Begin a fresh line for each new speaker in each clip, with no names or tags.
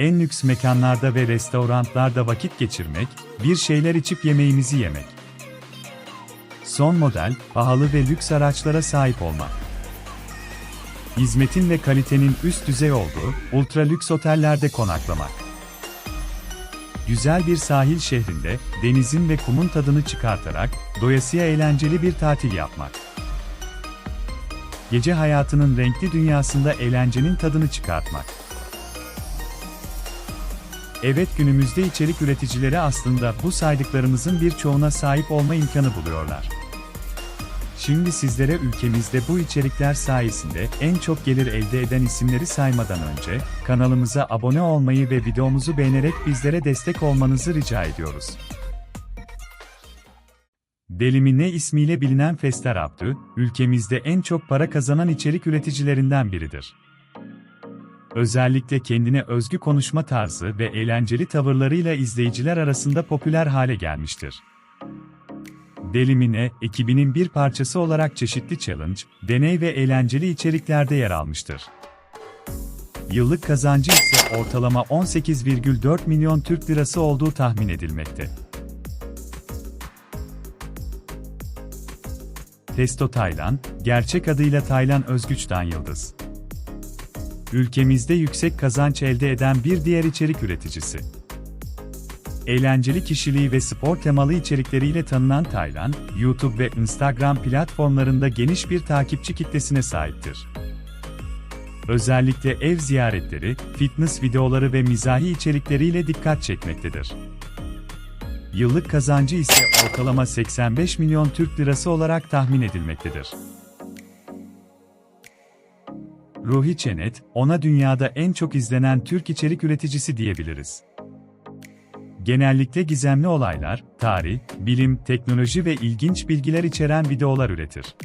en lüks mekanlarda ve restoranlarda vakit geçirmek, bir şeyler içip yemeğimizi yemek. Son model, pahalı ve lüks araçlara sahip olmak. Hizmetin ve kalitenin üst düzey olduğu, ultra lüks otellerde konaklamak. Güzel bir sahil şehrinde, denizin ve kumun tadını çıkartarak, doyasıya eğlenceli bir tatil yapmak. Gece hayatının renkli dünyasında eğlencenin tadını çıkartmak. Evet günümüzde içerik üreticileri aslında bu saydıklarımızın birçoğuna sahip olma imkanı buluyorlar. Şimdi sizlere ülkemizde bu içerikler sayesinde en çok gelir elde eden isimleri saymadan önce, kanalımıza abone olmayı ve videomuzu beğenerek bizlere destek olmanızı rica ediyoruz. Delimine ismiyle bilinen Fester Abdü, ülkemizde en çok para kazanan içerik üreticilerinden biridir. Özellikle kendine özgü konuşma tarzı ve eğlenceli tavırlarıyla izleyiciler arasında popüler hale gelmiştir. Delimine, ekibinin bir parçası olarak çeşitli challenge, deney ve eğlenceli içeriklerde yer almıştır. Yıllık kazancı ise ortalama 18,4 milyon Türk lirası olduğu tahmin edilmekte. Testo Taylan, gerçek adıyla Taylan Özgüç'ten Yıldız. Ülkemizde yüksek kazanç elde eden bir diğer içerik üreticisi. Eğlenceli kişiliği ve spor temalı içerikleriyle tanınan Taylan, YouTube ve Instagram platformlarında geniş bir takipçi kitlesine sahiptir. Özellikle ev ziyaretleri, fitness videoları ve mizahi içerikleriyle dikkat çekmektedir. Yıllık kazancı ise ortalama 85 milyon Türk lirası olarak tahmin edilmektedir. Ruhi Çenet, ona dünyada en çok izlenen Türk içerik üreticisi diyebiliriz. Genellikle gizemli olaylar, tarih, bilim, teknoloji ve ilginç bilgiler içeren videolar üretir.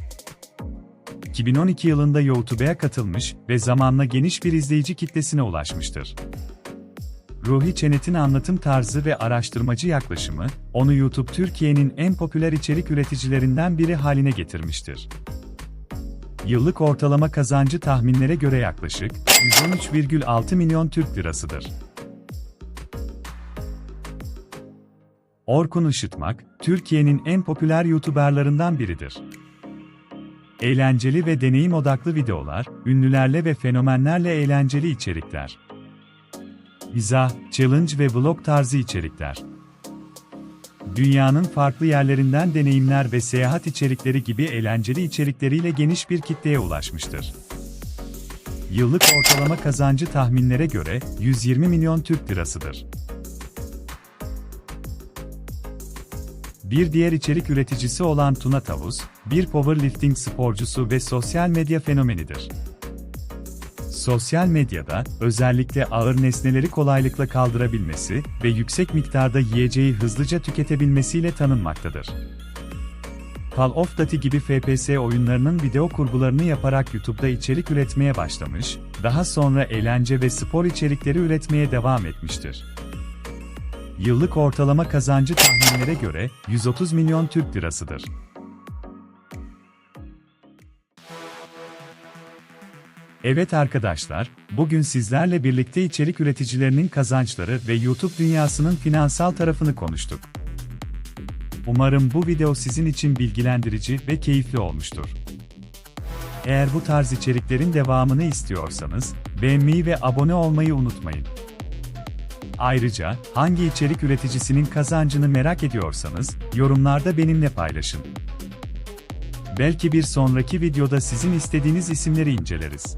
2012 yılında YouTube'a katılmış ve zamanla geniş bir izleyici kitlesine ulaşmıştır. Ruhi Çenet'in anlatım tarzı ve araştırmacı yaklaşımı, onu YouTube Türkiye'nin en popüler içerik üreticilerinden biri haline getirmiştir. Yıllık ortalama kazancı tahminlere göre yaklaşık 113,6 milyon Türk lirasıdır. Orkun Işıtmak, Türkiye'nin en popüler YouTuberlarından biridir. Eğlenceli ve deneyim odaklı videolar, ünlülerle ve fenomenlerle eğlenceli içerikler. Mizah, challenge ve vlog tarzı içerikler. Dünyanın farklı yerlerinden deneyimler ve seyahat içerikleri gibi eğlenceli içerikleriyle geniş bir kitleye ulaşmıştır. Yıllık ortalama kazancı tahminlere göre 120 milyon Türk lirasıdır. Bir diğer içerik üreticisi olan Tuna Tavus, bir powerlifting sporcusu ve sosyal medya fenomenidir. Sosyal medyada, özellikle ağır nesneleri kolaylıkla kaldırabilmesi ve yüksek miktarda yiyeceği hızlıca tüketebilmesiyle tanınmaktadır. Call of Duty gibi FPS oyunlarının video kurgularını yaparak YouTube'da içerik üretmeye başlamış, daha sonra eğlence ve spor içerikleri üretmeye devam etmiştir. Yıllık ortalama kazancı tahminlere göre 130 milyon Türk lirasıdır. Evet arkadaşlar, bugün sizlerle birlikte içerik üreticilerinin kazançları ve YouTube dünyasının finansal tarafını konuştuk. Umarım bu video sizin için bilgilendirici ve keyifli olmuştur. Eğer bu tarz içeriklerin devamını istiyorsanız, beğenmeyi ve abone olmayı unutmayın. Ayrıca, hangi içerik üreticisinin kazancını merak ediyorsanız, yorumlarda benimle paylaşın. Belki bir sonraki videoda sizin istediğiniz isimleri inceleriz.